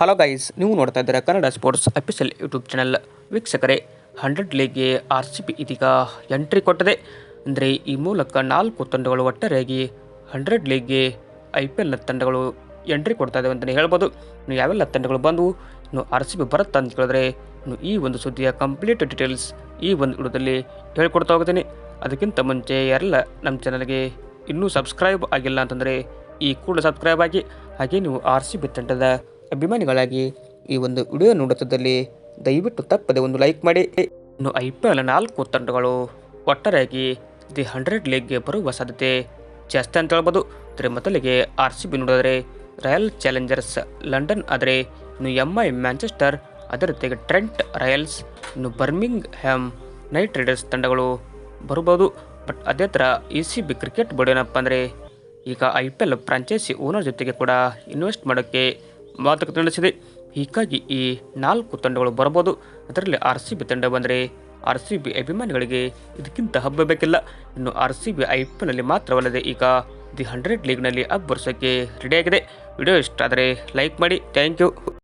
Hello guys ನೀವು ನೋಡ್ತಾ ಇದ್ದೀರಾ Kannada sports official YouTube channel ವೀಕ್ಷಕರೇ ಹಂಡ್ರೆಡ್ ಲೀಗ್ಗೆ ಆರ್ ಸಿ ಬಿ ಇದೀಗ ಎಂಟ್ರಿ ಕೊಟ್ಟಿದೆ. ಅಂದರೆ ಈ ಮೂಲಕ ನಾಲ್ಕು ತಂಡಗಳು ಒಟ್ಟಾರೆಯಾಗಿ ಹಂಡ್ರೆಡ್ ಲೀಗ್ಗೆ ಐ ಪಿ ಎಲ್ನ ತಂಡಗಳು ಎಂಟ್ರಿ ಕೊಡ್ತಾ ಇದ್ದಾವೆ ಅಂತಲೇ ಹೇಳ್ಬೋದು. ಇನ್ನು ಯಾವೆಲ್ಲ ತಂಡಗಳು ಬಂದವು? ಇನ್ನು ಆರ್ ಸಿ ಬಿ ಬರುತ್ತೆ ಅಂತ ಕೇಳಿದ್ರೆ ಇನ್ನು ಈ ಒಂದು ಸುದ್ದಿಯ ಕಂಪ್ಲೀಟ್ ಡೀಟೇಲ್ಸ್ ಈ ಒಂದು ವಿಡಿಯೋದಲ್ಲಿ ಹೇಳ್ಕೊಡ್ತಾ ಹೋಗ್ತೀನಿ. ಅದಕ್ಕಿಂತ ಮುಂಚೆ ಯಾರೆಲ್ಲ ನಮ್ಮ ಚಾನಲ್ಗೆ ಇನ್ನೂ ಸಬ್ಸ್ಕ್ರೈಬ್ ಆಗಿಲ್ಲ ಅಂತಂದರೆ ಈ ಕೂಡ ಸಬ್ಸ್ಕ್ರೈಬ್ ಆಗಿ. ಹಾಗೆ ನೀವು ಆರ್ ಸಿ ಬಿ ತಂಡದ ಅಭಿಮಾನಿಗಳಾಗಿ ಈ ಒಂದು ವಿಡಿಯೋ ನೋಡುತ್ತಿದ್ದಲ್ಲಿ ದಯವಿಟ್ಟು ತಪ್ಪದೆ ಒಂದು ಲೈಕ್ ಮಾಡಿ. ಇನ್ನು ಐ ಪಿ ಎಲ್ ನಾಲ್ಕು ತಂಡಗಳು ಒಟ್ಟಾರೆಯಾಗಿ ದಿ ಹಂಡ್ರೆಡ್ ಲೀಗ್ಗೆ ಬರುವ ಸಾಧ್ಯತೆ ಜಾಸ್ತಿ ಅಂತ ಹೇಳ್ಬೋದು. ಆದರೆ ಮೊದಲಿಗೆ ಆರ್ ಸಿ ಬಿ ನೋಡಿದರೆ ರಾಯಲ್ ಚಾಲೆಂಜರ್ಸ್ ಲಂಡನ್, ಆದರೆ ಇನ್ನು ಎಂ ಐ ಮ್ಯಾಂಚೆಸ್ಟರ್ ಅದರ ಜೊತೆಗೆ ಟ್ರೆಂಟ್ ರಾಯಲ್ಸ್, ಇನ್ನು ಬರ್ಮಿಂಗ್ ಹ್ಯಾಮ್ ನೈಟ್ ರೈಡರ್ಸ್ ತಂಡಗಳು ಬರ್ಬೋದು ಬಟ್ ಅದೇ ಥರ E C B cricket board ಏನಪ್ಪ ಅಂದರೆ ಈಗ I P L franchise owner ಜೊತೆಗೆ ಕೂಡ ಇನ್ವೆಸ್ಟ್ ಮಾಡೋಕ್ಕೆ ಮಾತುಕತೆ ನಡೆಸಿದೆ. ಹೀಗಾಗಿ ಈ ನಾಲ್ಕು ತಂಡಗಳು ಬರಬಹುದು. ಅದರಲ್ಲಿ ಆರ್ ಸಿ ಬಿ ತಂಡ ಬಂದರೆ ಆರ್ ಸಿ ಬಿ ಅಭಿಮಾನಿಗಳಿಗೆ ಇದಕ್ಕಿಂತ ಹಬ್ಬ ಬೇಕಿಲ್ಲ ಇನ್ನು R C B I P ಎಲ್ನಲ್ಲಿ ಮಾತ್ರವಲ್ಲದೆ ಈಗ ದಿ ಹಂಡ್ರೆಡ್ ಲೀಗ್ನಲ್ಲಿ ಅಬ್ಬರಿಸೋಕ್ಕೆ ರೆಡಿಯಾಗಿದೆ ವಿಡಿಯೋ ಇಷ್ಟ ಆದರೆ ಲೈಕ್ ಮಾಡಿ. Thank you.